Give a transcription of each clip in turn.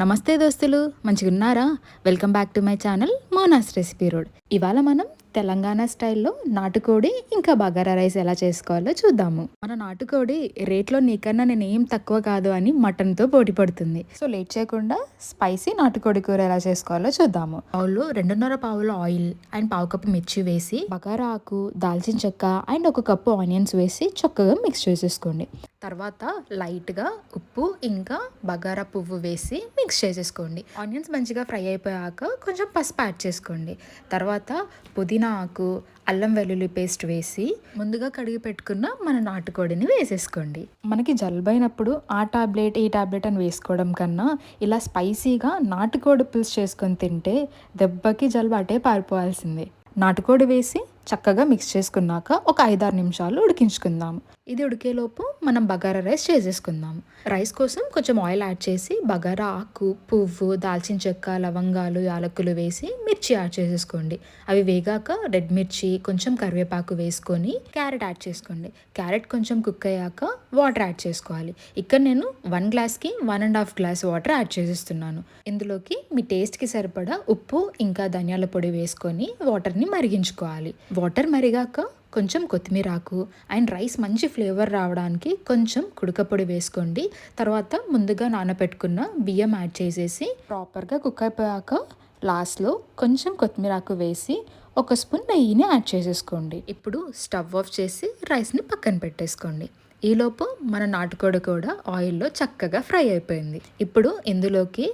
నమస్తే దోస్తులు మంచిగా ఉన్నారా welcome back to my channel. Mona's recipe road. ఇవాళ మనం తెలంగాణ స్టైల్లో నాటుకోడి ఇంకా బగారా రైస్ ఎలా చేసుకోవాలో చూద్దాము. మన నాటుకోడి రేట్లో నీకన్నా నేను ఏం తక్కువ కాదు అని మటన్తో పోటీ పడుతుంది. సో లేట్ చేయకుండా స్పైసీ నాటుకోడి కూర ఎలా చేసుకోవాలో చూద్దాము. పావులు రెండున్నర పావులు ఆయిల్ అండ్ పావు కప్పు మిర్చి వేసి బగారా ఆకు దాల్చిన చెక్క అండ్ ఒక కప్పు ఆనియన్స్ వేసి చక్కగా మిక్స్ చేసేసుకోండి. తర్వాత లైట్గా ఉప్పు ఇంకా బగారా పువ్వు వేసి మిక్స్ చేసేసుకోండి. ఆనియన్స్ మంచిగా ఫ్రై అయిపోయాక కొంచెం పసుపు యాడ్ చేసుకోండి. తర్వాత పుదీనా ఆకు అల్లం వెల్లుల్లి పేస్ట్ వేసి ముందుగా కడిగి పెట్టుకున్న మన నాటుకోడిని వేసేసుకోండి. మనకి జలుబైనప్పుడు ఆ టాబ్లెట్ ఈ టాబ్లెట్ అని వేసుకోవడం కన్నా ఇలా స్పైసీగా నాటుకోడి పులుసు చేసుకొని తింటే దెబ్బకి జలుబు అటే పారిపోవాల్సిందే. నాటుకోడి వేసి చక్కగా మిక్స్ చేసుకున్నాక ఒక ఐదారు నిమిషాలు ఉడికించుకుందాం. ఇది ఉడికేలోపు మనం బగారా రైస్ చేసేసుకుందాం. రైస్ కోసం కొంచెం ఆయిల్ యాడ్ చేసి బగారా ఆకు పువ్వు దాల్చిన చెక్క లవంగాలు యాలకులు వేసి మిర్చి యాడ్ చేసేసుకోండి. అవి వేగాక రెడ్ మిర్చి కొంచెం కరివేపాకు వేసుకొని క్యారెట్ యాడ్ చేసుకోండి. క్యారెట్ కొంచెం కుక్ అయ్యాక వాటర్ యాడ్ చేసుకోవాలి. ఇక్కడ నేను వన్ గ్లాస్కి one and half glass water add చేసేస్తున్నాను. ఇందులోకి మీ టేస్ట్కి సరిపడా ఉప్పు ఇంకా ధనియాల పొడి వేసుకొని వాటర్ని మరిగించుకోవాలి. వాటర్ మరిగాక కొంచెం కొత్తిమీర ఆకు అండ్ రైస్ మంచి ఫ్లేవర్ రావడానికి కొంచెం కుడకపొడి వేసుకోండి. తర్వాత ముందుగా నానబెట్టుకున్న బియ్యం యాడ్ చేసేసి ప్రాపర్గా కుక్ అయిపోయాక లాస్ట్లో కొంచెం కొత్తిమీర ఆకు వేసి ఒక స్పూన్ నెయ్యిని యాడ్ చేసేసుకోండి. ఇప్పుడు స్టవ్ ఆఫ్ చేసి రైస్ని పక్కన పెట్టేసుకోండి. ఈలోపు మన నాటుకోడి కూడా ఆయిల్లో చక్కగా ఫ్రై అయిపోయింది. ఇప్పుడు ఇందులోకి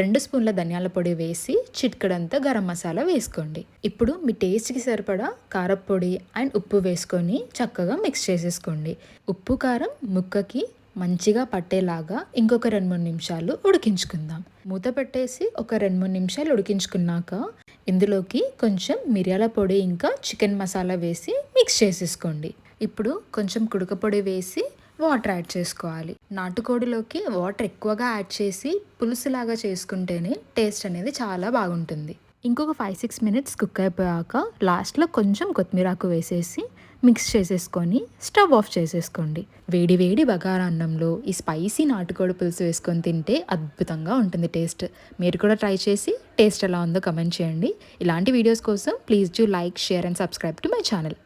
రెండు స్పూన్ల ధనియాల పొడి వేసి చిట్కడంతా గరం మసాలా వేసుకోండి. ఇప్పుడు మీ టేస్ట్కి సరిపడా కారపొడి అండ్ ఉప్పు వేసుకొని చక్కగా మిక్స్ చేసేసుకోండి. ఉప్పు కారం ముక్కకి మంచిగా పట్టేలాగా ఇంకొక రెండు మూడు నిమిషాలు ఉడికించుకుందాం. మూత పెట్టేసి ఒక రెండు మూడు నిమిషాలు ఉడికించుకున్నాక ఇందులోకి కొంచెం మిరియాల పొడి ఇంకా చికెన్ మసాలా వేసి మిక్స్ చేసేసుకోండి. ఇప్పుడు కొంచెం కుడక పొడి వేసి వాటర్ యాడ్ చేసుకోవాలి. నాటుకోడిలోకి వాటర్ ఎక్కువగా యాడ్ చేసి పులుసులాగా చేసుకుంటేనే టేస్ట్ అనేది చాలా బాగుంటుంది. ఇంకొక ఫైవ్ సిక్స్ మినిట్స్ కుక్ అయిపోయాక లాస్ట్లో కొంచెం కొత్తిమీర ఆకు వేసేసి మిక్స్ చేసేసుకొని స్టవ్ ఆఫ్ చేసేసుకోండి. వేడి వేడి బగారా అన్నంలో ఈ స్పైసీ నాటుకోడి పులుసు వేసుకొని తింటే అద్భుతంగా ఉంటుంది టేస్ట్. మీరు కూడా ట్రై చేసి టేస్ట్ ఎలా ఉందో కమెంట్ చేయండి. ఇలాంటి వీడియోస్ కోసం please do like share and subscribe to my channel